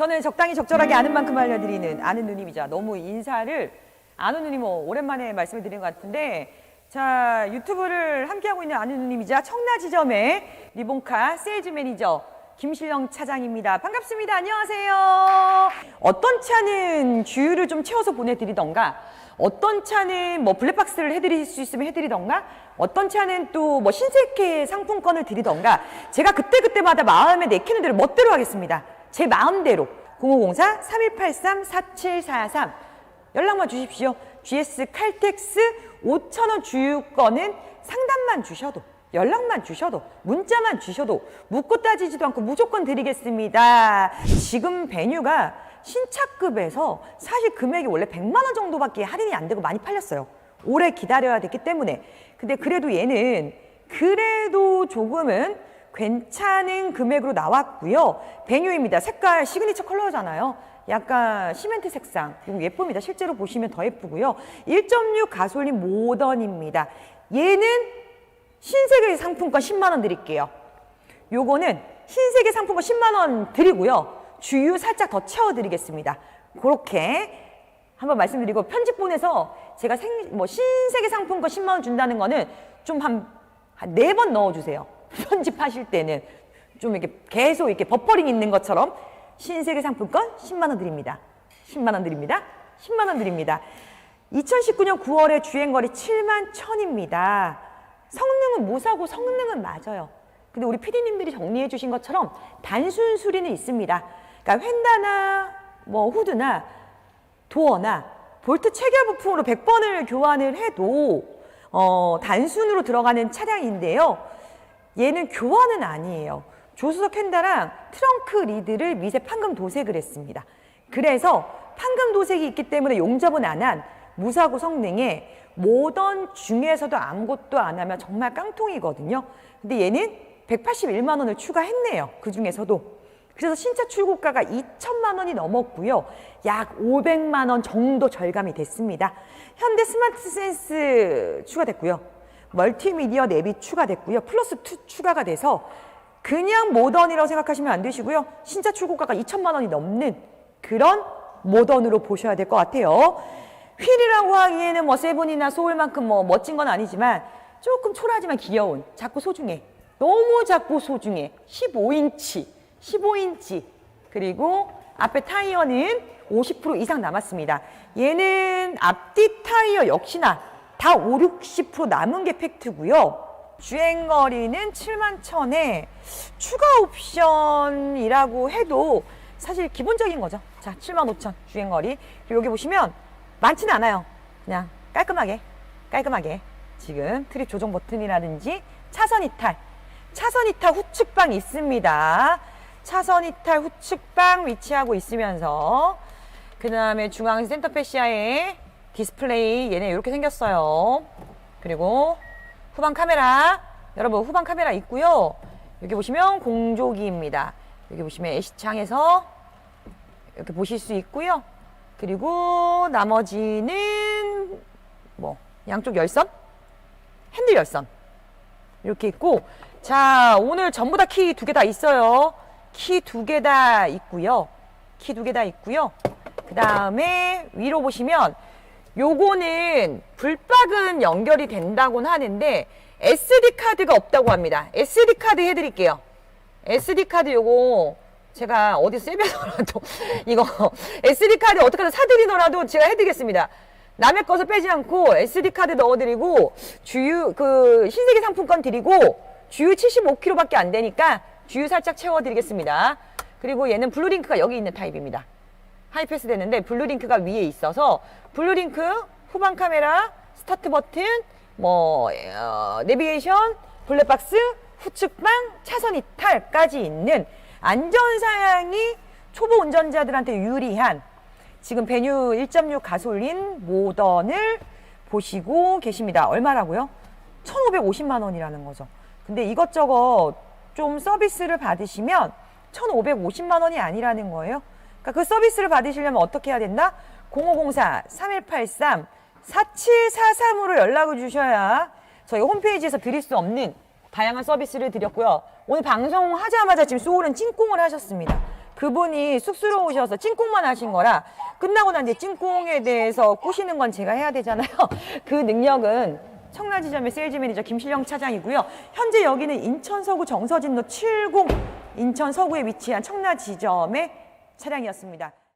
저는 적당히 적절하게 아는 만큼 알려드리는 아는 누님이자 너무 인사를 아는 누님 뭐 오랜만에 말씀을 드린 것 같은데 자 유튜브를 함께하고 있는 아는 누님이자 청라지점의 리본카 세일즈 매니저 김실영 차장입니다. 반갑습니다. 안녕하세요. 어떤 차는 주유를 좀 채워서 보내드리던가 어떤 차는 뭐 블랙박스를 해드릴 수 있으면 해드리던가 어떤 차는 또 뭐 신세계 상품권을 드리던가 제가 그때그때마다 마음에 내키는 대로 멋대로 하겠습니다. 제 마음대로 0504-3183-4743 연락만 주십시오. GS 칼텍스 5천원 주유권은 상담만 주셔도 연락만 주셔도 문자만 주셔도 묻고 따지지도 않고 무조건 드리겠습니다. 지금 베뉴가 신차급에서 사실 금액이 원래 100만 원 정도밖에 할인이 안 되고 많이 팔렸어요. 오래 기다려야 됐기 때문에. 근데 그래도 얘는 그래도 조금은 괜찮은 금액으로 나왔고요. 베뉴입니다. 색깔 시그니처 컬러잖아요. 약간 시멘트 색상. 이거 예쁩니다. 실제로 보시면 더 예쁘고요. 1.6 가솔린 모던입니다. 얘는 신세계 상품권 10만 원 드릴게요. 요거는 신세계 상품권 10만 원 드리고요. 주유 살짝 더 채워 드리겠습니다. 그렇게 한번 말씀드리고 편집본에서 제가 생, 뭐 신세계 상품권 10만 원 준다는 거는 좀 한 네 번 넣어 주세요. 편집하실 때는 좀 이렇게 계속 이렇게 버퍼링 있는 것처럼 신세계 상품권 10만 원 드립니다. 10만 원 드립니다. 10만 원 드립니다. 2019년 9월에 주행거리 7만 1000입니다. 성능은 무사고 성능은 맞아요. 근데 우리 PD님들이 정리해 주신 것처럼 단순 수리는 있습니다. 그러니까 휀다나 뭐 후드나 도어나 볼트 체결 부품으로 100번을 교환을 해도 어, 단순으로 들어가는 차량인데요. 얘는 교환은 아니에요. 조수석 휀다랑 트렁크 리드를 미세 판금 도색을 했습니다. 그래서 판금 도색이 있기 때문에 용접은 안 한 무사고 성능에 모던 중에서도 아무것도 안 하면 정말 깡통이거든요. 근데 얘는 181만 원을 추가했네요. 그 중에서도. 그래서 신차 출고가가 2천만 원이 넘었고요. 약 500만 원 정도 절감이 됐습니다. 현대 스마트 센스 추가됐고요. 멀티미디어 내비 추가됐고요. 플러스 2 추가가 돼서 그냥 모던이라고 생각하시면 안 되시고요. 신차 출고가가 2천만 원이 넘는 그런 모던으로 보셔야 될 것 같아요. 휠이라고 하기에는 뭐 세븐이나 소울만큼 뭐 멋진 건 아니지만 조금 초라하지만 귀여운 작고 소중해. 너무 작고 소중해. 15인치, 15인치. 그리고 앞에 타이어는 50% 이상 남았습니다. 얘는 앞뒤 타이어 역시나 다 5, 60% 남은 게 팩트고요. 주행거리는 7만 천에 추가 옵션이라고 해도 사실 기본적인 거죠. 자, 7만 5천 주행거리. 그리고 여기 보시면 많지는 않아요. 그냥 깔끔하게, 깔끔하게. 지금 트립 조정 버튼이라든지 차선 이탈, 차선 이탈 후측방 있습니다. 차선 이탈 후측방 위치하고 있으면서 그 다음에 중앙 센터 패시아에 디스플레이 얘네 이렇게 생겼어요. 그리고 후방 카메라 여러분 후방 카메라 있고요. 여기 보시면 공조기입니다. 여기 보시면 애시창에서 이렇게 보실 수 있고요. 그리고 나머지는 뭐 양쪽 열선, 핸들 열선 이렇게 있고 자 오늘 전부 다 키 두 개 다 있어요. 키 두 개 다 있고요. 키 두 개 다 있고요. 그 다음에 위로 보시면 요거는 불박은 연결이 된다고는 하는데 SD 카드가 없다고 합니다. SD 카드 해드릴게요. SD 카드 요거 제가 어디 세배더라도 이거 SD 카드 어떻게든 사드리더라도 제가 해드리겠습니다. 남의 것을 빼지 않고 SD 카드 넣어드리고 주유 그 신세계 상품권 드리고 주유 75kg밖에 안 되니까 주유 살짝 채워드리겠습니다. 그리고 얘는 블루링크가 여기 있는 타입입니다. 하이패스 되는데 블루링크가 위에 있어서 블루링크 후방 카메라 스타트 버튼 뭐 어, 내비게이션 블랙박스 후측방 차선 이탈까지 있는 안전 사양이 초보 운전자들한테 유리한 지금 베뉴 1.6 가솔린 모던을 보시고 계십니다. 얼마라고요? 1,550만 원이라는 거죠. 근데 이것저것 좀 서비스를 받으시면 1,550만 원이 아니라는 거예요. 그러니까 그 서비스를 받으시려면 어떻게 해야 된다? 0504-3183 4743으로 연락을 주셔야 저희 홈페이지에서 드릴 수 없는 다양한 서비스를 드렸고요. 오늘 방송하자마자 지금 소울은 찐꽁을 하셨습니다. 그분이 쑥스러우셔서 찐꽁만 하신 거라 끝나고 난 뒤에 찐꽁에 대해서 꼬시는 건 제가 해야 되잖아요. 그 능력은 청라지점의 세일즈 매니저 김실영 차장이고요. 현재 여기는 인천 서구 정서진로 70 인천 서구에 위치한 청라지점의 차량이었습니다.